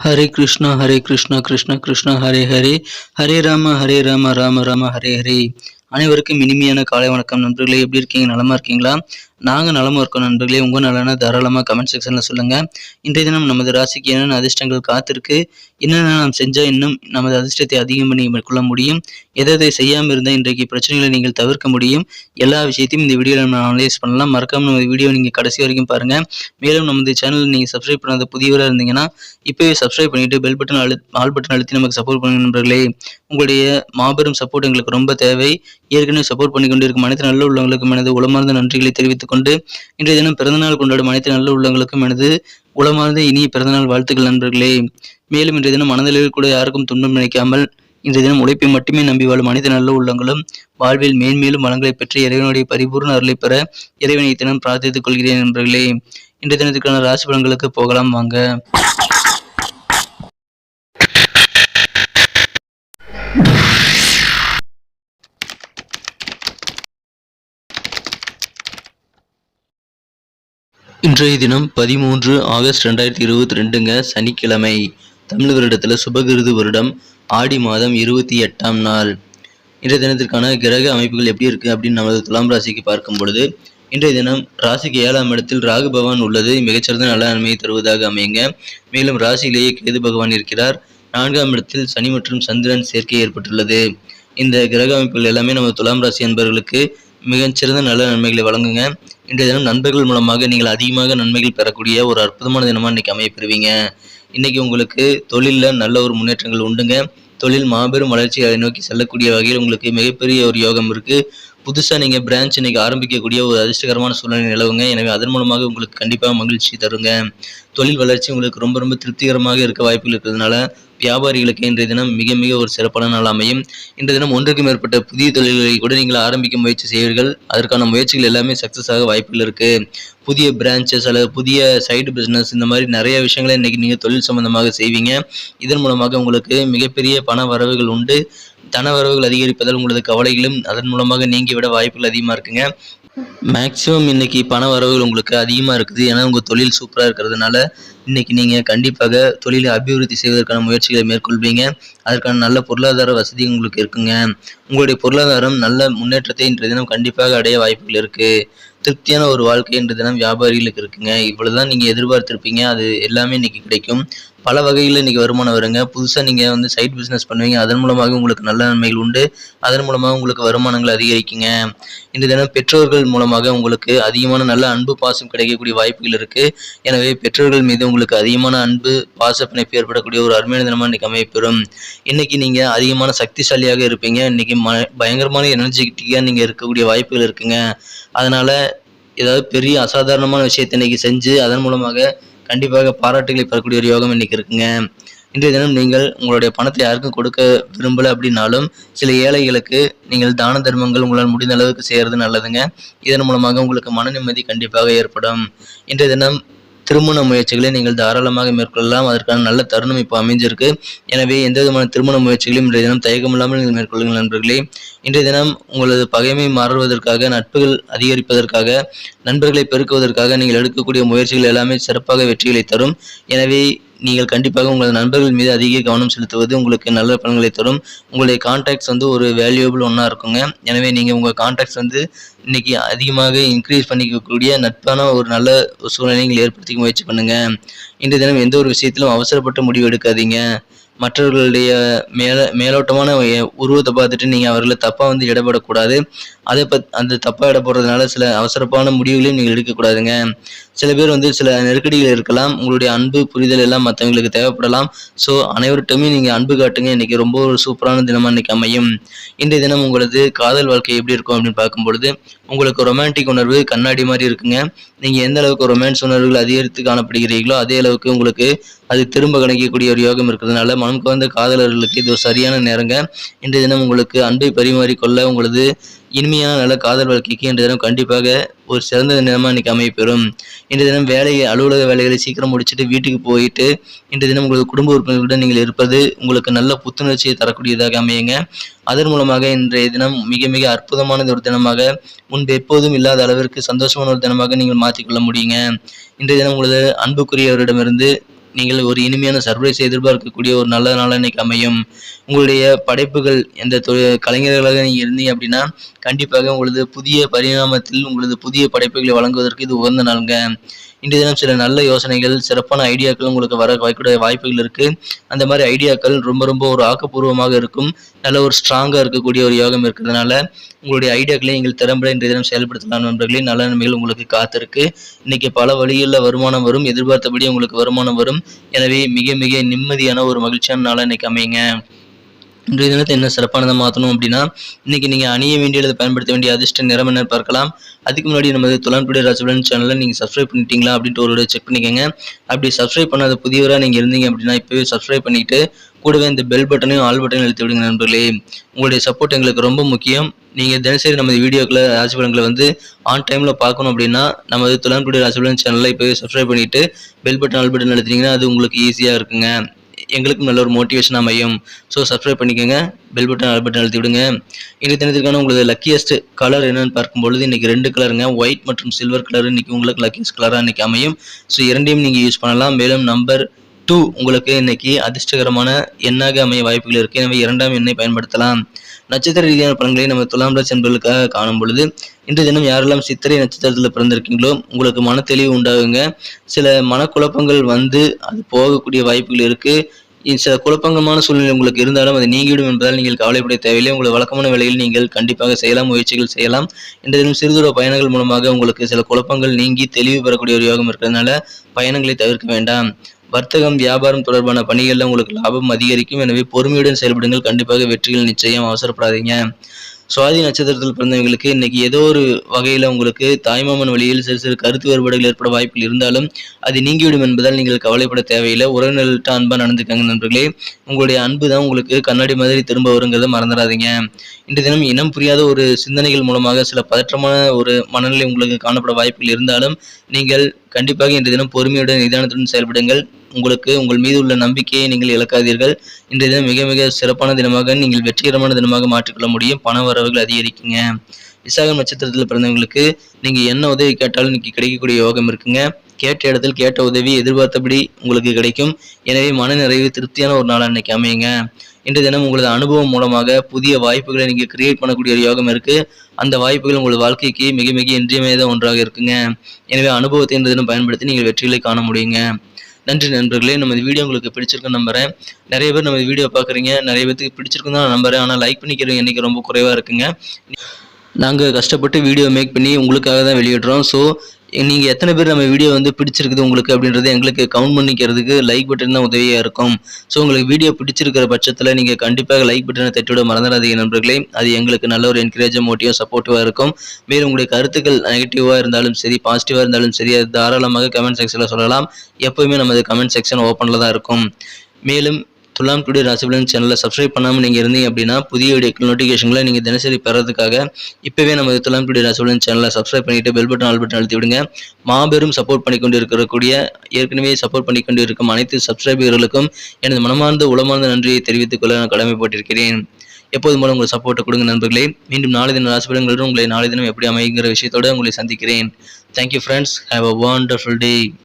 ஹரே கிருஷ்ணா ஹரே கிருஷ்ணா கிருஷ்ண கிருஷ்ணா ஹரே ஹரே ஹரே ராம ஹரே ராம ராம ராம ஹரே ஹரே அனைவருக்கும் இனிமையான காலை வணக்கம் நண்பர்களே. எப்படி இருக்கீங்க? நலமா இருக்கீங்களா? நாங்கள் நலமா இருக்கோம் நண்பர்களே. உங்கள் நலனை தாராளமாக கமெண்ட் செக்ஷனில் சொல்லுங்கள் இன்றைய தினம் நமது ராசிக்கு என்னென்ன அதிர்ஷ்டங்கள் காத்திருக்கு? என்னென்ன நாம் செஞ்சால் இன்னும் நமது அதிர்ஷ்டத்தை அதிகம் பண்ணி மேற்கொள்ள முடியும்? எதை எதை செய்யாமல் இருந்தால் இன்றைக்கு பிரச்சனைகளை நீங்கள் தவிர்க்க முடியும். எல்லா விஷயத்தையும் இந்த வீடியோவில் நம்ம அனலைஸ் பண்ணலாம். மறக்காமல் நமது வீடியோ நீங்கள் கடைசி வரைக்கும் பாருங்கள் மேலும் நமது சேனல் நீங்கள் சப்ஸ்கிரைப் பண்ணாத புதியவராக இருந்தீங்கன்னா இப்போவே சப்ஸ்கிரைப் பண்ணிட்டு பெல் பட்டன் அழு ஆல் பட்டன் அழுத்தி நமக்கு சப்போர்ட் பண்ணுங்க நண்பர்களே. உங்களுடைய மாபெரும் சப்போர்ட் எங்களுக்கு ரொம்ப தேவை. ஏற்கனவே சப்போர்ட் பண்ணி கொண்டிருக்கும் அனைத்து நல்ல உள்ளவங்களுக்கும் எனது உளமார்ந்த நன்றிகளை தெரிவித்துக் கொண்டு இன்றைய தினம் பிறந்தநாள் கொண்டாடும் அனைத்து நல்ல உள்ளங்களுக்கும் எனது உளமார்ந்த இனிய பிறந்தநாள் வாழ்த்துக்கள் நண்பர்களே. மேலும் இன்றைய தினம் மனதளவில் கூட யாருக்கும் துன்பம் நினைக்காமல் இன்றைய தினம் உழைப்பை மட்டுமே நம்பி வாழும் அனைத்து நல்ல உள்ளங்களும் வாழ்வில் மேன்மேலும் வளங்களை பெற்று இறைவனுடைய பரிபூர்ண அருளை பெற இறைவனை தினம் பிரார்த்தித்துக் கொள்கிறேன் நண்பர்களே. இன்றைய தினத்துக்கான ராசி பலன்களுக்கு போகலாம் வாங்க. இன்றைய தினம் பதிமூன்று ஆகஸ்ட் ரெண்டாயிரத்தி இருபத்தி ரெண்டுங்க சனிக்கிழமை. தமிழ் வருடத்தில் சுபகிருது வருடம் ஆடி மாதம் இருபத்தி எட்டாம் நாள். இன்றைய தினத்திற்கான கிரக அமைப்புகள் எப்படி இருக்குது அப்படின்னு நமது துலாம் ராசிக்கு பார்க்கும் பொழுது இன்றைய தினம் ராசிக்கு ஏழாம் இடத்தில் ராகு பகவான் உள்ளது. மிகச்சிறந்த நல்ல நன்மையை தருவதாக அமையுங்க. மேலும் ராசியிலேயே கேது பகவான் இருக்கிறார். நான்காம் இடத்தில் சனி மற்றும் சந்திரன் சேர்க்கை ஏற்பட்டுள்ளது. இந்த கிரக அமைப்புகள் எல்லாமே நமது துலாம் ராசி அன்பர்களுக்கு மிகச்சிறந்த நல்ல நன்மைகளை வழங்குங்க. இன்றைய தினம் நண்பர்கள் மூலமாக நீங்கள் அதிகமாக நன்மைகள் பெறக்கூடிய ஒரு அற்புதமான தினமாக இன்றைக்கி அமையப்பெறுவீங்க. இன்றைக்கி உங்களுக்கு தொழிலில் நல்ல ஒரு முன்னேற்றங்கள் உண்டுங்க. தொழில் மாபெரும் வளர்ச்சியை நோக்கி செல்லக்கூடிய வகையில் உங்களுக்கு மிகப்பெரிய ஒரு யோகம் இருக்குது புதுசாக நீங்கள் பிரான்ச் இன்றைக்கி ஆரம்பிக்கக்கூடிய ஒரு அதிர்ஷ்டகரமான சூழ்நிலை நிலவுங்க. எனவே அதன் மூலமாக உங்களுக்கு கண்டிப்பாக மகிழ்ச்சி தருங்க. தொழில் வளர்ச்சி உங்களுக்கு ரொம்ப ரொம்ப திருப்திகரமாக இருக்க வாய்ப்புகள் இருக்கிறதுனால வியாபாரிகளுக்கு இன்றைய தினம் மிக மிக ஒரு சிறப்பான நாள் அமையும். இன்றைய தினம் ஒன்றுக்கு மேற்பட்ட புதிய தொழில்களை கூட நீங்கள் ஆரம்பிக்க முயற்சி செய்வீர்கள். அதற்கான முயற்சிகள் எல்லாமே சக்ஸஸ் ஆக வாய்ப்புகள் இருக்குது புதிய பிரான்ச்சஸ் அல்லது புதிய சைடு பிஸ்னஸ் இந்த மாதிரி நிறைய விஷயங்களை இன்றைக்கி நீங்கள் தொழில் சம்பந்தமாக செய்வீங்க. இதன் மூலமாக உங்களுக்கு மிகப்பெரிய பண வரவுகள் உண்டு. தன வரவுகள் அதிகரிப்பதால் உங்களது கவலைகளும் அதன் மூலமாக நீங்கிவிட வாய்ப்புகள் அதிகமாக இருக்குங்க. மேக்ஸிமம் இன்னைக்கு பண வரவுகள் உங்களுக்கு அதிகமாக இருக்குது. ஏன்னா உங்கள் தொழில் சூப்பராக இருக்கிறதுனால இன்னைக்கு நீங்கள் கண்டிப்பாக தொழிலை அபிவிருத்தி செய்வதற்கான முயற்சிகளை மேற்கொள்வீங்க. அதற்கான நல்ல பொருளாதார வசதி உங்களுக்கு இருக்குங்க. உங்களுடைய பொருளாதாரம் நல்ல முன்னேற்றத்தை இன்றைய தினம் கண்டிப்பாக அடைய வாய்ப்புகள் இருக்குது திருப்தியான ஒரு வாழ்க்கை இன்று தினம் வியாபாரிகளுக்கு இருக்குங்க. இவ்வளவுதான் நீங்கள் எதிர்பார்த்திருப்பீங்க. அது எல்லாமே இன்னைக்கு கிடைக்கும். பல வகையில் இன்றைக்கி வருமானம் வருங்க. புதுசாக நீங்கள் வந்து சைட் பிஸ்னஸ் பண்ணுவீங்க. அதன் மூலமாக உங்களுக்கு நல்ல நன்மைகள் உண்டு. அதன் மூலமாக உங்களுக்கு வருமானங்கள் அதிகரிக்குங்க. இன்று தினம் பெற்றோர்கள் மூலமாக உங்களுக்கு அதிகமான நல்ல அன்பு பாசம் கிடைக்கக்கூடிய வாய்ப்புகள் இருக்குது எனவே பெற்றோர்கள் மீது உங்களுக்கு அதிகமான அன்பு பாச பிணைப்பு ஏற்படக்கூடிய ஒரு அருமையான தினமாக இன்னைக்கு அமைப்பெறும் இன்றைக்கி நீங்கள் அதிகமான சக்திசாலியாக இருப்பீங்க. இன்றைக்கி ம பயங்கரமான எனர்ஜெட்டிக்காக நீங்கள் இருக்கக்கூடிய வாய்ப்புகள் இருக்குங்க. அதனால் ஏதாவது பெரிய அசாதாரணமான விஷயத்தை இன்னைக்கு செஞ்சு அதன் மூலமாக கண்டிப்பாக பாராட்டுகளை பெறக்கூடிய ஒரு யோகம் இன்னைக்கு இருக்குங்க. இன்றைய தினம் நீங்கள் உங்களுடைய பணத்தை யாருக்கும் கொடுக்க விரும்பல அப்படின்னாலும் சில ஏழைகளுக்கு நீங்கள் தான தர்மங்கள் உங்களால் முடிந்த அளவுக்கு செய்யறது நல்லதுங்க. இதன் மூலமாக உங்களுக்கு மன நிம்மதி கண்டிப்பாக ஏற்படும். இன்றைய தினம் திருமண முயற்சிகளை நீங்கள் தாராளமாக மேற்கொள்ளலாம். அதற்கான நல்ல தருணம் இப்போ அமைஞ்சிருக்கு. எனவே எந்த விதமான திருமண முயற்சிகளையும் இன்றைய தினம் தயக்கமில்லாமல் நீங்கள் மேற்கொள்ளுங்கள் நண்பர்களே. இன்றைய தினம் உங்களது பகைமை மாறுவதற்காக நட்புகள் அதிகரிப்பதற்காக நண்பர்களை பெருக்குவதற்காக நீங்கள் எடுக்கக்கூடிய முயற்சிகள் எல்லாமே சிறப்பாக வெற்றிகளை தரும். எனவே நீங்கள் கண்டிப்பாக உங்களது நண்பர்கள் மீது அதிக கவனம் செலுத்துவது உங்களுக்கு நல்ல பலன்களை தரும். உங்களுடைய கான்டாக்ட்ஸ் வந்து ஒரு வேல்யூபிள் ஒன்றா இருக்குங்க. எனவே நீங்கள் உங்கள் கான்டாக்ட்ஸ் வந்து இன்னைக்கு அதிகமாக இன்க்ரீஸ் பண்ணிக்கக்கூடிய நட்பான ஒரு நல்ல சூழ்நிலை நீங்கள் ஏற்படுத்திக்க முயற்சி பண்ணுங்கள் இன்றைய தினம் எந்த ஒரு விஷயத்திலும் அவசரப்பட்டு முடிவு எடுக்காதீங்க. மற்றவர்களுடைய மேல மேலோட்டமான உருவத்தை பார்த்துட்டு நீங்கள் அவர்களை தப்பாக வந்து இடப்படக்கூடாது. அதை பத் அந்த தப்பாக இட போடுறதுனால சில அவசரப்பான முடிவுகளையும் நீங்கள் எடுக்கக்கூடாதுங்க. சில பேர் வந்து சில நெருக்கடிகள் இருக்கலாம் உங்களுடைய அன்பு புரிதல் எல்லாம் மற்றவங்களுக்கு தேவைப்படலாம். ஸோ அனைவர்கிட்டமே நீங்கள் அன்பு காட்டுங்க. இன்னைக்கு ரொம்ப ஒரு சூப்பரான தினமாக இன்னைக்கு அமையும். இன்றைய தினம் உங்களது காதல் வாழ்க்கை எப்படி இருக்கும் அப்படின்னு பார்க்கும் பொழுது உங்களுக்கு ரொமான்டிக் உணர்வு கண்ணாடி மாதிரி இருக்குங்க. நீங்கள் எந்த அளவுக்கு ரொமான்ஸ் உணர்வுகள் அதிகரித்து காணப்படுகிறீர்களோ அதே அளவுக்கு உங்களுக்கு அது திரும்ப கணிக்கக்கூடிய ஒரு யோகம் இருக்கிறதுனால மனம் கவர்ந்த காதலர்களுக்கு இது ஒரு சரியான நேரங்க. இன்றைய தினம் உங்களுக்கு அன்பை பரிமாறிக்கொள்ள உங்களது இனிமையான நல்ல காதல் வாழ்க்கைக்கு இன்றைய தினம் கண்டிப்பாக ஒரு சிறந்த தினமாக இன்னைக்கு அமையப்பெறும். இன்றைய தினம் வேலையை அலுவலக வேலைகளை சீக்கிரம் முடிச்சுட்டு வீட்டுக்கு போயிட்டு இன்றைய தினம் உங்களது குடும்ப உறுப்பினர்களுடன் நீங்கள் இருப்பது உங்களுக்கு நல்ல புத்துணர்ச்சியை தரக்கூடியதாக அமையுங்க. அதன் மூலமாக இன்றைய தினம் மிக மிக அற்புதமானது ஒரு தினமாக முன்பு எப்போதும் இல்லாத அளவிற்கு சந்தோஷமான ஒரு தினமாக நீங்கள் மாற்றிக்கொள்ள முடியுங்க. இன்றைய தினம் உங்களது அன்புக்குரியவரிடமிருந்து நீங்கள் ஒரு இனிமையான சர்ப்ரைஸ் எதிர்பார்க்கக்கூடிய ஒரு நல்ல நாளாக இன்னைக்கு அமையும். உங்களுடைய படைப்புகள் எந்த தொழில் கலைஞர்களாக நீங்கள் இருந்தீங்க அப்படின்னா கண்டிப்பாக உங்களது புதிய பரிணாமத்தில் உங்களது புதிய படைப்புகளை வழங்குவதற்கு இது உகந்த நாளுங்க. இன்றைய தினம் சில நல்ல யோசனைகள் சிறப்பான ஐடியாக்கள் உங்களுக்கு வர வாய்க்கூடிய வாய்ப்புகள் இருக்கு. அந்த மாதிரி ஐடியாக்கள் ரொம்ப ரொம்ப ஒரு ஆக்கப்பூர்வமாக இருக்கும். நல்ல ஒரு ஸ்ட்ராங்காக இருக்கக்கூடிய ஒரு யோகம் இருக்கிறதுனால உங்களுடைய ஐடியாக்களை நீங்கள் திறம்பட இன்றைய தினம் செயல்படுத்தலாம் நண்பர்களே. நல்ல நன்மைகள் உங்களுக்கு காத்திருக்கு. இன்னைக்கு பல வழிகளில் வருமானம் வரும். எதிர்பார்த்தபடி உங்களுக்கு வருமானம் வரும். எனவே மிக மிக நிம்மதியான ஒரு மகிழ்ச்சியான நாளாக இன்னைக்கு அமையுங்க. இன்றைய தினத்தை என்ன சிறப்பானதை மாற்றணும் அப்படின்னா இன்னைக்கு நீங்கள் அணிய வேண்டிய அல்லது பயன்படுத்த வேண்டிய அதிர்ஷ்ட நிறம் என்ன பார்க்கலாம். அதுக்கு முன்னாடி நமது துலான்புடைய ராசிபலன் சேனலை நீங்கள் சப்ஸ்கிரைப் பண்ணிட்டீங்களா அப்படின்ட்டு ஒரு செக் பண்ணிக்கோங்க. அப்படி சப்ஸ்கிரைப் பண்ணாத புதியவராக நீங்கள் இருந்தீங்க அப்படின்னா இப்போவே சப்ஸ்கிரைப் பண்ணிட்டு கூடவே இந்த பெல் பட்டனையும் ஆல் பட்டனையும் எழுத்து விடுங்க நண்பர்களே. உங்களுடைய சப்போர்ட் எங்களுக்கு ரொம்ப முக்கியம். நீங்கள் தினசரி நமது வீடியோக்களை ராசிபலன்களை வந்து ஆன் டைமில் பார்க்கணும் அப்படின்னா நமது துலான்புடைய ராசிபலன் சேனலில் இப்போவே சப்ஸ்கிரைப் பண்ணிவிட்டு பெல் பட்டன் ஆல் பட்டன் எழுத்துனீங்கன்னா அது உங்களுக்கு ஈஸியாக இருக்குங்க. எங்களுக்கும் நல்ல ஒரு மோட்டிவேஷன் அமையும். ஸோ சப்ஸ்கிரைப் பண்ணிக்கோங்க. பெல் பட்டன் ஆல் பட்டன் அழுத்தி விடுங்க. இன்றைக்கு தினத்திற்கான உங்களது லக்கியஸ்ட் கலர் என்னன்னு பார்க்கும்பொழுது இன்றைக்கி ரெண்டு கலருங்க ஒயிட் மற்றும் சில்வர் கலர் இன்னைக்கு உங்களுக்கு லக்கியஸ்ட் கலராக இன்றைக்கி அமையும். ஸோ இரண்டையும் நீங்கள் யூஸ் பண்ணலாம். மேலும் நம்பர் டூ உங்களுக்கு இன்னைக்கு அதிர்ஷ்டகரமான எண்ணாக அமைய வாய்ப்புகள் இருக்கு. எனவே இரண்டாம் எண்ணை பயன்படுத்தலாம். நட்சத்திர ரீதியான பலன்களை நம்ம துலாம் ராசி என்பதற்காக காணும் பொழுது இன்று தினம் யாரெல்லாம் சித்திரை நட்சத்திரத்தில் பிறந்திருக்கீங்களோ உங்களுக்கு மன தெளிவு உண்டாகுங்க. சில மனக்குழப்பங்கள் வந்து அது போகக்கூடிய வாய்ப்புகள் இருக்கு. சில குழப்பங்கமான சூழ்நிலை உங்களுக்கு இருந்தாலும் அது நீங்கிவிடும் என்பதால் நீங்கள் கவலைப்பட தேவையில்லை. உங்கள் வழக்கமான வேலையில் நீங்கள் கண்டிப்பாக செய்யலாம் முயற்சிகள் செய்யலாம். இன்று தினம் சிறுதூர பயணங்கள் மூலமாக உங்களுக்கு சில குழப்பங்கள் நீங்கி தெளிவு பெறக்கூடிய ஒரு யோகம் இருக்கிறதுனால பயணங்களை தவிர்க்க வேண்டாம். வர்த்தகம் வியாபாரம் தொடர்பான பணிகளில் உங்களுக்கு லாபம் அதிகரிக்கும். எனவே பொறுமையுடன் செயல்படுங்கள். கண்டிப்பாக வெற்றிகள் நிச்சயம் அவசரப்படாதீங்க. சுவாதி நட்சத்திரத்தில் பிறந்தவங்களுக்கு இன்னைக்கு ஏதோ ஒரு வகையில் உங்களுக்கு தாய்மாமன் வழியில் சிறு சிறு கருத்து வேறுபாடுகள் ஏற்பட வாய்ப்புகள் இருந்தாலும் அது நீங்கிவிடும் என்பதால் நீங்கள் கவலைப்பட தேவையில்லை. உறவினர்கள்ட்ட அன்பாக நடந்துக்காங்க நண்பர்களே. உங்களுடைய அன்பு தான் உங்களுக்கு கண்ணாடி மாதிரி திரும்ப வருங்கிறத மறந்துடாதீங்க. இன்று தினம் இனம் புரியாத ஒரு சிந்தனைகள் மூலமாக சில பதற்றமான ஒரு மனநிலை உங்களுக்கு காணப்பட வாய்ப்புகள் இருந்தாலும் நீங்கள் கண்டிப்பாக இன்று தினம் பொறுமையுடன் நிதானத்துடன் செயல்படுங்கள். உங்களுக்கு உங்கள் மீது உள்ள நம்பிக்கையை நீங்கள் இழக்காதீர்கள். இன்றைய தினம் மிக மிக சிறப்பான தினமாக நீங்கள் வெற்றிகரமான தினமாக மாற்றிக்கொள்ள முடியும். பண வரவுகள் அதிகரிக்குங்க. விசாக நட்சத்திரத்தில் பிறந்தவங்களுக்கு நீங்கள் என்ன உதவி கேட்டாலும் இன்னைக்கு கிடைக்கக்கூடிய யோகம் இருக்குங்க. கேட்ட இடத்தில் கேட்ட உதவி எதிர்பார்த்தபடி உங்களுக்கு கிடைக்கும். எனவே மன நிறைவு திருப்தியான ஒரு நாள் அன்னைக்கு அமையுங்க. இன்று தினம் உங்களது அனுபவம் மூலமாக புதிய வாய்ப்புகளை நீங்கள் கிரியேட் பண்ணக்கூடிய ஒரு யோகம் இருக்குது அந்த வாய்ப்புகள் உங்கள் வாழ்க்கைக்கு மிக மிக இன்றியமையாத ஒன்றாக இருக்குங்க. எனவே அனுபவத்தை இன்று தினம் பயன்படுத்தி நீங்கள் வெற்றிகளை காண முடியுங்க. நன்றி நண்பர்களே நம்ம வீடியோ உங்களுக்கு பிடிச்சிருக்குன்னு நம்புறேன். நிறைய பேர் நம்ம வீடியோ பார்க்குறீங்க நிறைய பேருக்கு பிடிச்சிருக்குன்னு தான் நான் நம்புறேன். ஆனால் லைக் பண்ணிக்கிறவங்க எனக்கு ரொம்ப குறைவாக இருக்குங்க. நாங்கள் கஷ்டப்பட்டு வீடியோ மேக் பண்ணி உங்களுக்காக தான் வெளியிடுறோம். ஸோ நீங்கள் எத்தனை பேர் நம்ம வீடியோ வந்து பிடிச்சிருக்குது உங்களுக்கு அப்படின்றது எங்களுக்கு கவுண்ட் பண்ணிக்கிறதுக்கு லைக் பட்டன் தான் உதவியாக இருக்கும். ஸோ உங்களுக்கு வீடியோ பிடிச்சிருக்கிற பட்சத்தில் நீங்கள் கண்டிப்பாக லைக் பட்டனை தட்டிவிட மறந்துடாதீங்க நண்பர்களே. அது எங்களுக்கு நல்ல ஒரு என்கரேஜ் மோட்டிவாக சப்போர்ட்டிவாக இருக்கும். மேலும் உங்களுடைய கருத்துக்கள் நெகட்டிவாக இருந்தாலும் சரி பாசிட்டிவாக இருந்தாலும் சரி அது தாராளமாக கமெண்ட் செக்ஷனில் சொல்லலாம். எப்போவுமே நமது கமெண்ட் செக்ஷன் ஓப்பனில் தான் இருக்கும். மேலும் துலாம் டுடே ராசிபலன் சேனலை சப்ஸ்கிரைப் பண்ணாமல் நீங்கள் இருந்தீங்க அப்படின்னா புதிய வீடியோக்கள் நோட்டிஃபிகேஷன்களை நீங்கள் தினசரி பெறதுக்காக இப்போவே நமது துலாம் டுடே ராசிபலன் சேனலை சப்ஸ்கிரைப் பண்ணிட்டு பெல் பட்டன் ஆல் பட்டன் அழுத்தி விடுங்க. மாபெரும் சப்போர்ட் பண்ணி கொண்டு இருக்கக்கூடிய ஏற்கனவே சப்போர்ட் பண்ணி கொண்டு இருக்கும் அனைத்து சப்ஸ்கிரைபர்களுக்கும் எனது மனமார்ந்த உளமார்ந்த நன்றியை தெரிவித்துக் கொள்ள நான் கடமைப்பட்டிருக்கிறேன். எப்போதும் போல உங்கள் சப்போர்ட்டை கொடுங்க நண்பர்களே. மீண்டும் நாளை தினம் ராசிபலன்களுடன் உங்களை நாளை தினம் எப்படி அமைங்கிற விஷயத்தோடு உங்களை சந்திக்கிறேன். Thank you friends have a wonderful day